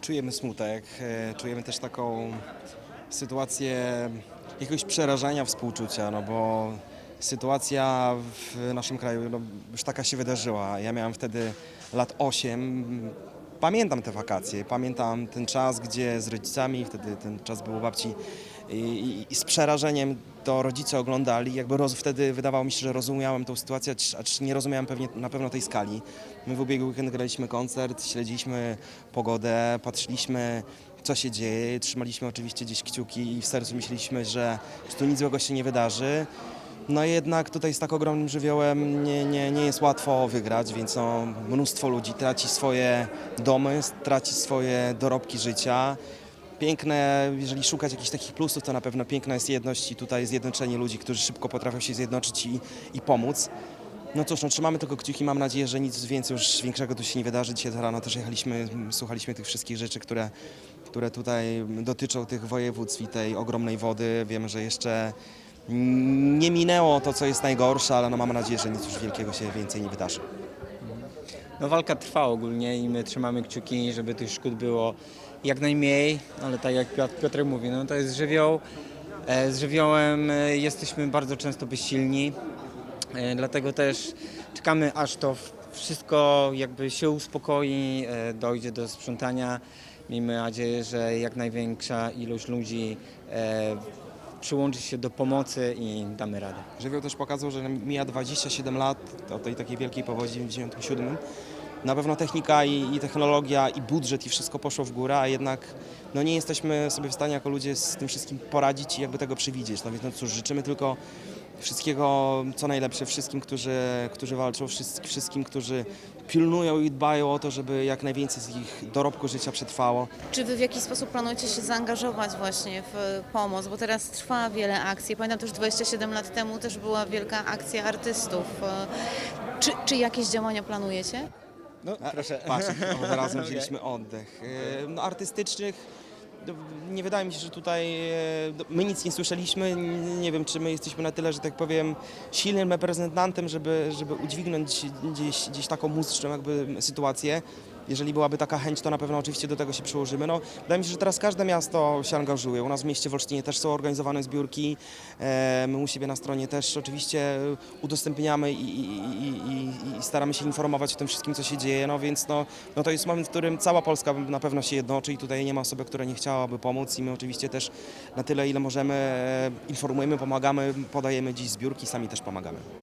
czujemy smutek, e, czujemy też taką sytuację jakiegoś przerażenia, współczucia, no bo sytuacja w naszym kraju no, już taka się wydarzyła. Ja miałem wtedy lat 8. Pamiętam te wakacje, pamiętam ten czas, gdzie z rodzicami, wtedy ten czas był u babci i, i, i z przerażeniem to rodzice oglądali. Jakby roz, wtedy wydawało mi się, że rozumiałem tą sytuację, acz, nie rozumiałem pewnie na pewno tej skali. My w ubiegły weekend graliśmy koncert, śledziliśmy pogodę, patrzyliśmy co się dzieje, trzymaliśmy oczywiście gdzieś kciuki i w sercu myśleliśmy, że tu nic złego się nie wydarzy. No jednak tutaj z tak ogromnym żywiołem nie, nie, nie jest łatwo wygrać, więc no, mnóstwo ludzi traci swoje domy, traci swoje dorobki życia. Piękne, jeżeli szukać jakichś takich plusów, to na pewno piękna jest jedność i tutaj zjednoczenie ludzi, którzy szybko potrafią się zjednoczyć i, i pomóc. No cóż, no, trzymamy tylko kciuki, mam nadzieję, że nic więcej już większego tu się nie wydarzy. Dzisiaj rano też jechaliśmy, słuchaliśmy tych wszystkich rzeczy, które, które tutaj dotyczą tych województw i tej ogromnej wody. Wiemy, że jeszcze nie minęło to, co jest najgorsze, ale no mamy nadzieję, że nic już wielkiego się więcej nie wydarzy. No walka trwa ogólnie i my trzymamy kciuki, żeby tych szkód było jak najmniej, ale tak jak Piotr, mówi, no to jest żywioł. E, Z żywiołem e, jesteśmy bardzo często bezsilni, e, dlatego też czekamy aż to wszystko jakby się uspokoi, dojdzie do sprzątania. Miejmy nadzieję, że jak największa ilość ludzi e, przyłączy się do pomocy i damy radę. Żywioł też pokazał, że mija 27 lat od tej takiej wielkiej powodzi w 97. Na pewno technika i, i technologia i budżet i wszystko poszło w górę, a jednak no nie jesteśmy sobie w stanie jako ludzie z tym wszystkim poradzić i jakby tego przewidzieć. No więc no cóż, życzymy tylko wszystkiego co najlepsze wszystkim, którzy, którzy walczą, wszystkim, którzy pilnują i dbają o to, żeby jak najwięcej z ich dorobku życia przetrwało. Czy wy w jakiś sposób planujecie się zaangażować właśnie w pomoc? Bo teraz trwa wiele akcji. Pamiętam też 27 lat temu też była wielka akcja artystów. E, Czy, czy jakieś działania planujecie? No proszę. Patrz, od razu wzięliśmy oddech. E, No, artystycznych no, nie wydaje mi się, że tutaj e, no, my nic nie słyszeliśmy. Nie- Nie wiem, czy my jesteśmy na tyle, że tak powiem, silnym reprezentantem, żeby, żeby udźwignąć gdzieś, gdzieś taką muzyczną jakby sytuację. Jeżeli byłaby taka chęć, to na pewno oczywiście do tego się przyłożymy. No, wydaje mi się, że teraz każde miasto się angażuje. U nas w mieście w Olsztynie też są organizowane zbiórki. E, My u siebie na stronie też oczywiście udostępniamy i, i, i, i, i staramy się informować o tym wszystkim, co się dzieje. No więc no, no to jest moment, w którym cała Polska na pewno się jednoczy i tutaj nie ma osoby, która nie chciałaby pomóc i my oczywiście też na tyle, ile możemy e, informujemy, pomagamy, podajemy dziś zbiórki, sami też pomagamy.